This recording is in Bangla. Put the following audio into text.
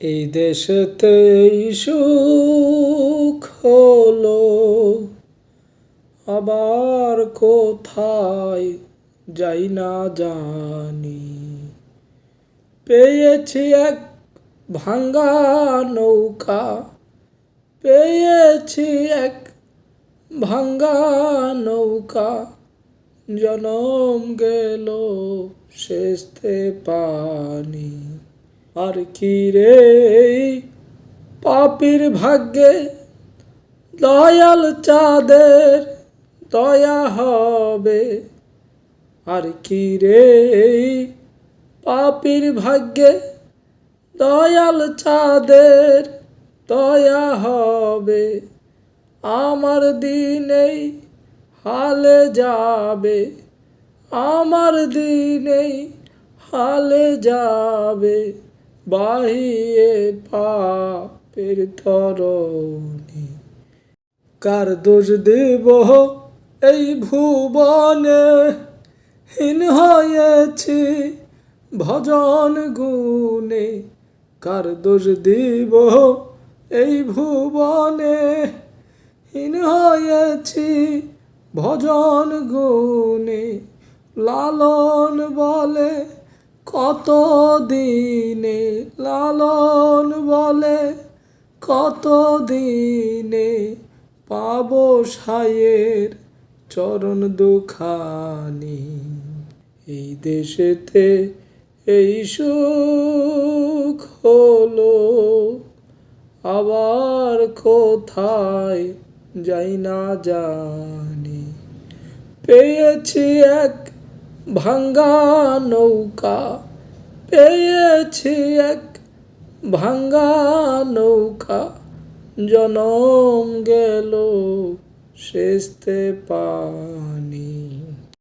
এই দেশেতে সুখ হলো, আবার কোথায় যাই না জানি। পেয়েছি এক ভাঙ্গা নৌকা, পেয়েছি এক ভাঙ্গা নৌকা, জনম গেল, শেষতে পানি। আর কি রে? পাপির ভাগ্যে দয়াল চাঁদের দয়া হবে। আর কি রে? পাপির ভাগ্যে দয়াল চাঁদের দয়া হবে। আমার দিনেই হালে যাবে। আমার দিনেই হালে যাবে। বাহিয়ে পাপের তরণী। কার দোষ দেব এই ভুবনে? হীন হয়েছি ভজন গুণে। কার দোষ দিব এই ভুবনে? হীন হয়েছি ভজন গুণে। লালন বলে কত দিনে লালন বলে? কত দিনে পাব সায়ের চরণ দুখানি? এই দেশেতে এই সুখ হলো, আবার কোথায় যাই না জানি। পেয়েছি এক ভাঙ্গা নৌকা পেয়েছি এক ভাঙ্গা নৌকা। জনম গেল সেস্তে পানি।